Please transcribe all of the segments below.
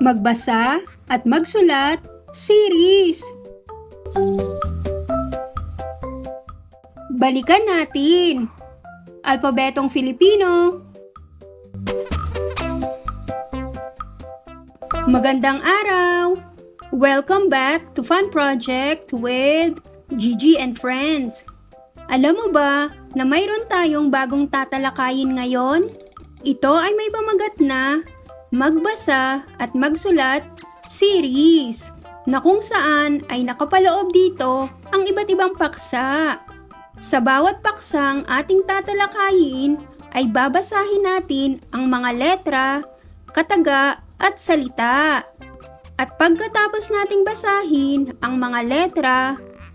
Magbasa at magsulat series. Balikan natin. Alpabetong Filipino. Magandang araw! Welcome back to Fun Project with Gigi and Friends. Alam mo ba na mayroon tayong bagong tatalakayin ngayon? Ito ay may pamagat na Magbasa at Magsulat series na kung saan ay nakapaloob dito ang iba't ibang paksa. Sa bawat paksang ating tatalakayin ay babasahin natin ang mga letra, kataga at salita. At pagkatapos nating basahin ang mga letra,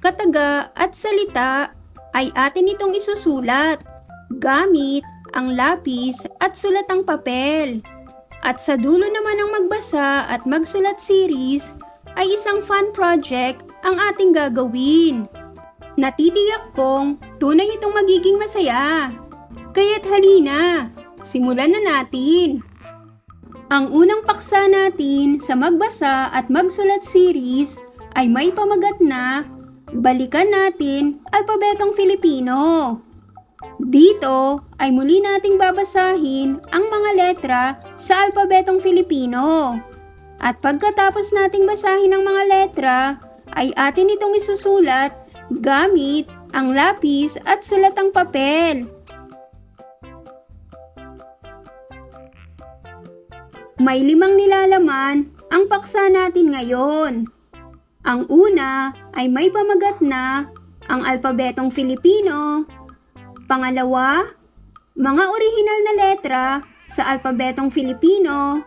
kataga at salita ay atin itong isusulat gamit ang lapis at sulatang papel. At sa dulo naman ng magbasa at magsulat series ay isang fun project ang ating gagawin. Natitiyak kong tunay itong magiging masaya. Kaya't halina, simulan na natin. Ang unang paksa natin sa magbasa at magsulat series ay may pamagat na Balikan natin alpabetong Filipino. Dito ay muli nating babasahin ang mga letra sa alpabetong Filipino. At pagkatapos nating basahin ang mga letra, ay atin itong isusulat gamit ang lapis at sulatang papel. May limang nilalaman ang paksa natin ngayon. Ang una ay may pamagat na ang alpabetong Filipino. Pangalawa, mga orihinal na letra sa alpabetong Filipino.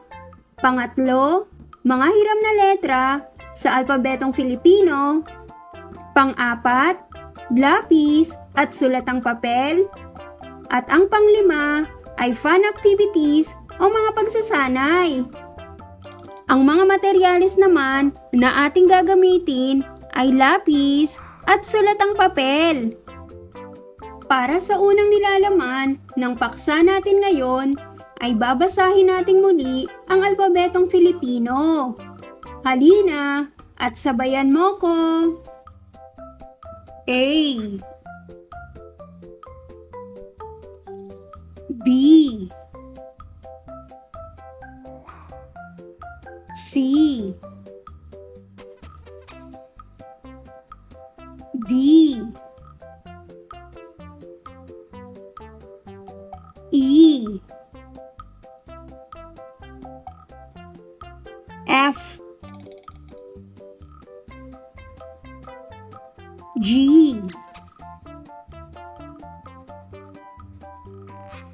Pangatlo, mga hiram na letra sa alpabetong Filipino. Pang-apat, lapis at sulatang papel. At ang panglima ay fun activities o mga pagsasanay. Ang mga materyales naman na ating gagamitin ay lapis at sulatang papel. Para sa unang nilalaman ng paksa natin ngayon, ay babasahin natin muli ang alpabetong Filipino. Halina at sabayan mo ko. A B C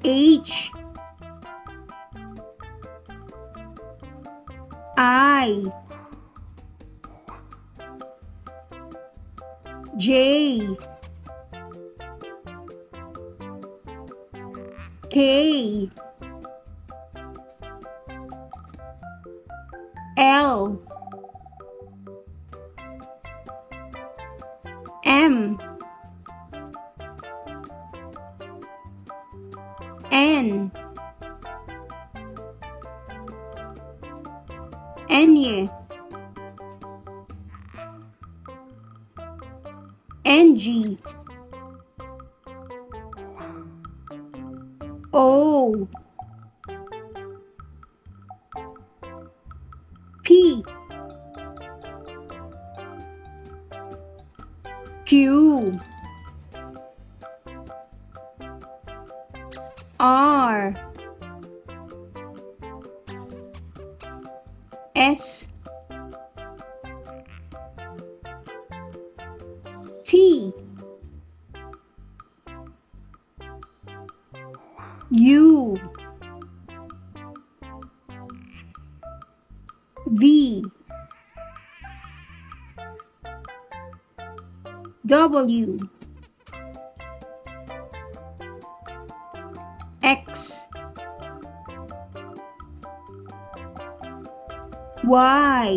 H. I. J. K. L M. N. N NG O Q. R. S. T. U. V W X Y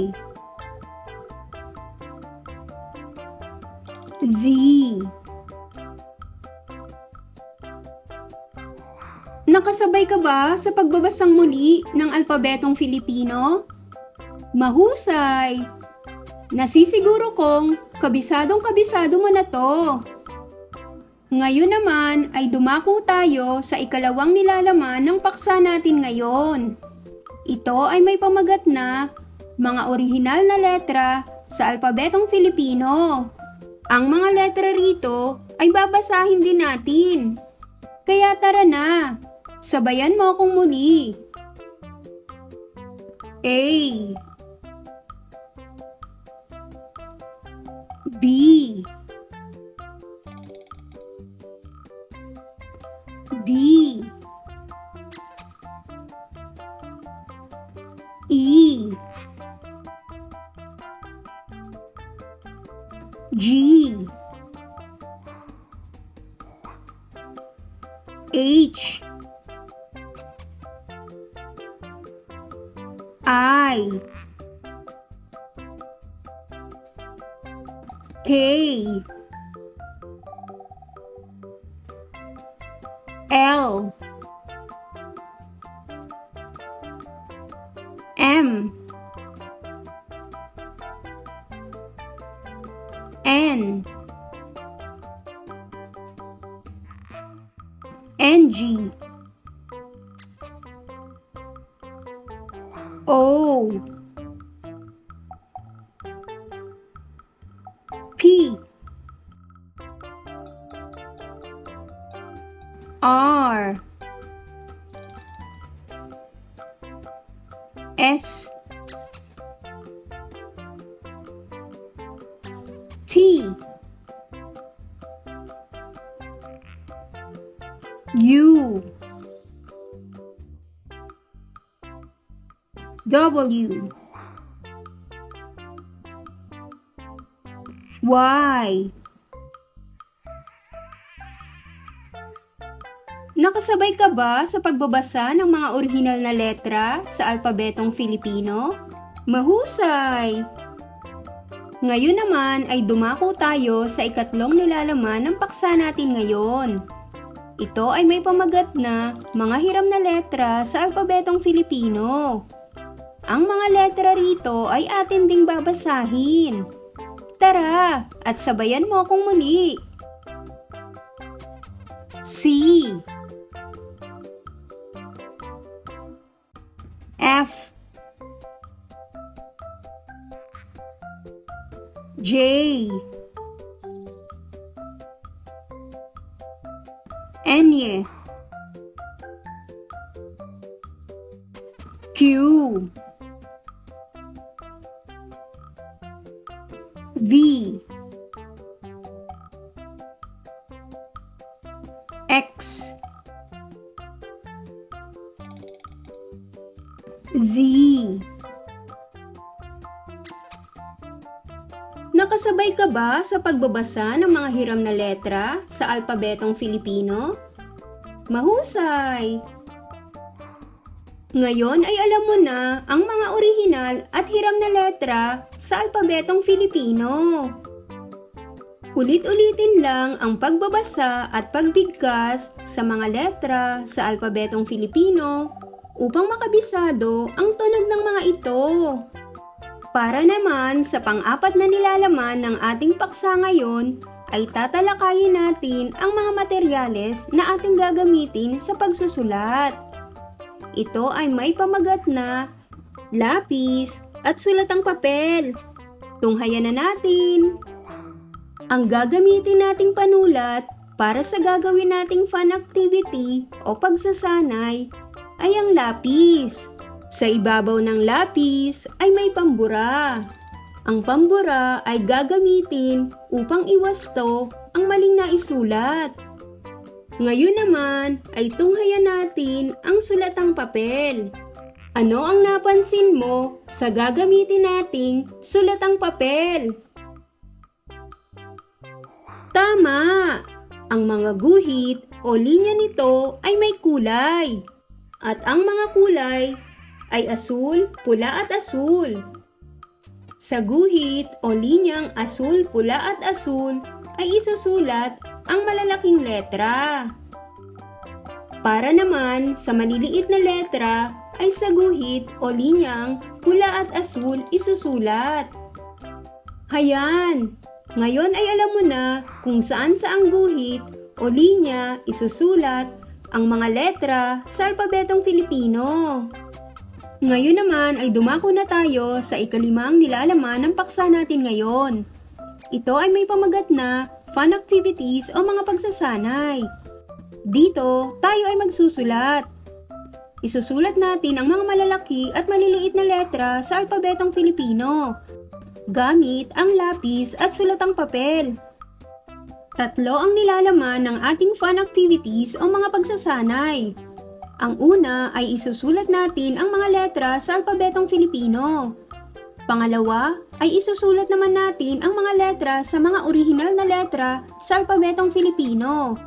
Z Nakasabay ka ba sa pagbabasang muli ng alpabetong Filipino? Mahusay! Nasisiguro kong kabisadong kabisado mo na to. Ngayon naman ay dumako tayo sa ikalawang nilalaman ng paksa natin ngayon. Ito ay may pamagat na mga orihinal na letra sa alpabetong Filipino. Ang mga letra rito ay babasahin din natin. Kaya tara na, sabayan mo akong muli. A B. D. E. G. H. I K L M N NG O S T U W. Y Nakasabay ka ba sa pagbabasa ng mga orihinal na letra sa alpabetong Filipino? Mahusay! Ngayon naman ay dumako tayo sa ikatlong nilalaman ng paksa natin ngayon. Ito ay may pamagat na mga hiram na letra sa alpabetong Filipino. Ang mga letra rito ay atin ding babasahin. Tara, at sabayan mo akong muli. C F. J. N. Q. V ba sa pagbabasa ng mga hiram na letra sa alpabetong Filipino? Mahusay! Ngayon ay alam mo na ang mga orihinal at hiram na letra sa alpabetong Filipino. Ulit-ulitin lang ang pagbabasa at pagbigkas sa mga letra sa alpabetong Filipino upang makabisado ang tunog ng mga ito. Para naman sa pang-apat na nilalaman ng ating paksa ngayon, ay tatalakayin natin ang mga materyales na ating gagamitin sa pagsusulat. Ito ay may pamagat na lapis at sulatang papel. Tunghayan na natin. Ang gagamitin nating panulat para sa gagawin nating fun activity o pagsasanay ay ang lapis. Sa ibabaw ng lapis ay may pambura. Ang pambura ay gagamitin upang iwasto ang maling naisulat. Ngayon naman ay tunghayan natin ang sulatang papel. Ano ang napansin mo sa gagamitin nating sulatang papel? Tama! Ang mga guhit o linya nito ay may kulay. At ang mga kulay ay asul, pula at asul. Sa guhit o linyang asul, pula at asul ay isusulat ang malalaking letra. Para naman sa maliliit na letra ay sa guhit o linyang pula at asul isusulat. Hayan! Ngayon ay alam mo na kung saan saang guhit o linya isusulat ang mga letra sa alpabetong Filipino. Ngayon naman ay dumako na tayo sa ikalimang nilalaman ng paksa natin ngayon. Ito ay may pamagat na fun activities o mga pagsasanay. Dito, tayo ay magsusulat. Isusulat natin ang mga malalaki at maliliit na letra sa alpabetong Filipino gamit ang lapis at sulatang papel. Tatlo ang nilalaman ng ating fun activities o mga pagsasanay. Ang una ay isusulat natin ang mga letra sa alpabetong Filipino. Pangalawa ay isusulat naman natin ang mga letra sa mga orihinal na letra sa alpabetong Filipino.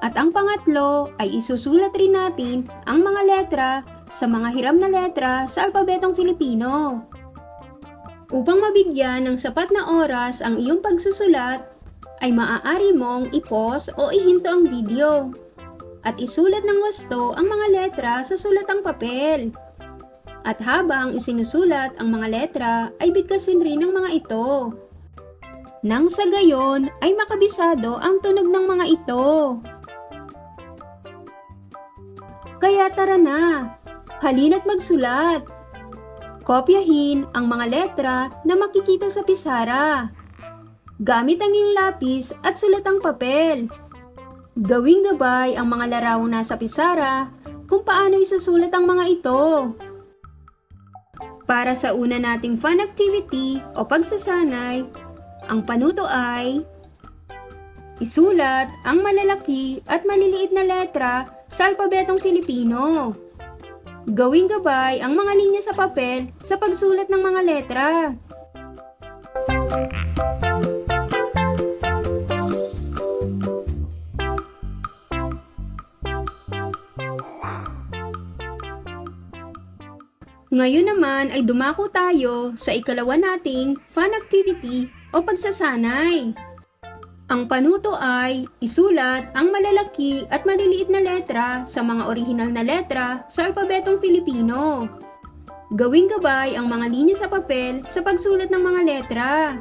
At ang pangatlo ay isusulat rin natin ang mga letra sa mga hiram na letra sa alpabetong Filipino. Upang mabigyan ng sapat na oras ang iyong pagsusulat, ay maaari mong i-pause o ihinto ang video at isulat ng gusto ang mga letra sa sulatang papel. At habang isinusulat ang mga letra, ay bigkasin rin ang mga ito. Nang sa gayon ay makabisado ang tunog ng mga ito. Kaya tara na, halina't magsulat. Kopyahin ang mga letra na makikita sa pisara. Gamit ang iyong lapis at sulatang papel. Gawing gabay ang mga larawang nasa pisara kung paano isusulat ang mga ito. Para sa una nating fun activity o pagsasanay, ang panuto ay isulat ang malalaki at maliliit na letra sa alpabetong Filipino. Gawing gabay ang mga linya sa papel sa pagsulat ng mga letra. Ngayon naman ay dumako tayo sa ikalawa nating fun activity o pagsasanay. Ang panuto ay isulat ang malalaki at maliliit na letra sa mga orihinal na letra sa alpabetong Pilipino. Gawing gabay ang mga linya sa papel sa pagsulat ng mga letra.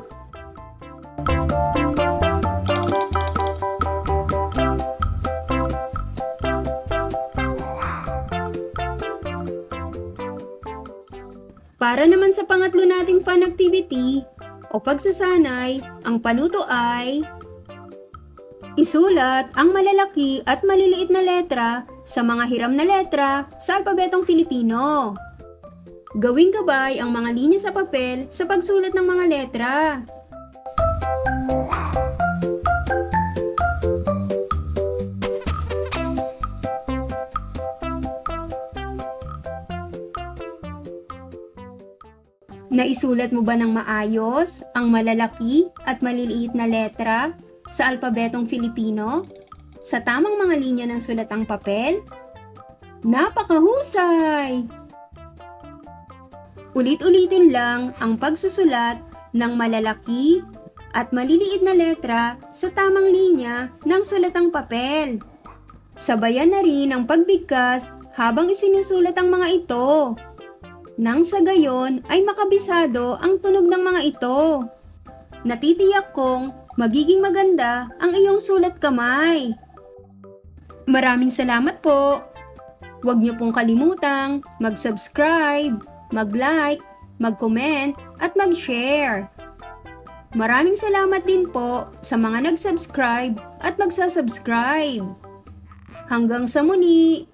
Para naman sa pangatlo nating fun activity o pagsasanay, ang panuto ay Isulat ang malalaki at maliliit na letra sa mga hiram na letra sa alpabetong Filipino. Gawing gabay ang mga linya sa papel sa pagsulat ng mga letra. Naisulat mo ba ng maayos ang malalaki at maliliit na letra sa alpabetong Filipino? Sa tamang mga linya ng sulatang papel? Napakahusay! Ulit-ulitin lang ang pagsusulat ng malalaki at maliliit na letra sa tamang linya ng sulatang papel. Sabayan na rin ang pagbigkas habang isinusulat ang mga ito. Nang sa gayon ay makabisado ang tunog ng mga ito. Natitiyak kong magiging maganda ang iyong sulat kamay. Maraming salamat po. Huwag niyo pong kalimutang mag-subscribe, mag-like, mag-comment at mag-share. Maraming salamat din po sa mga nag-subscribe at magsasubscribe. Hanggang sa muli!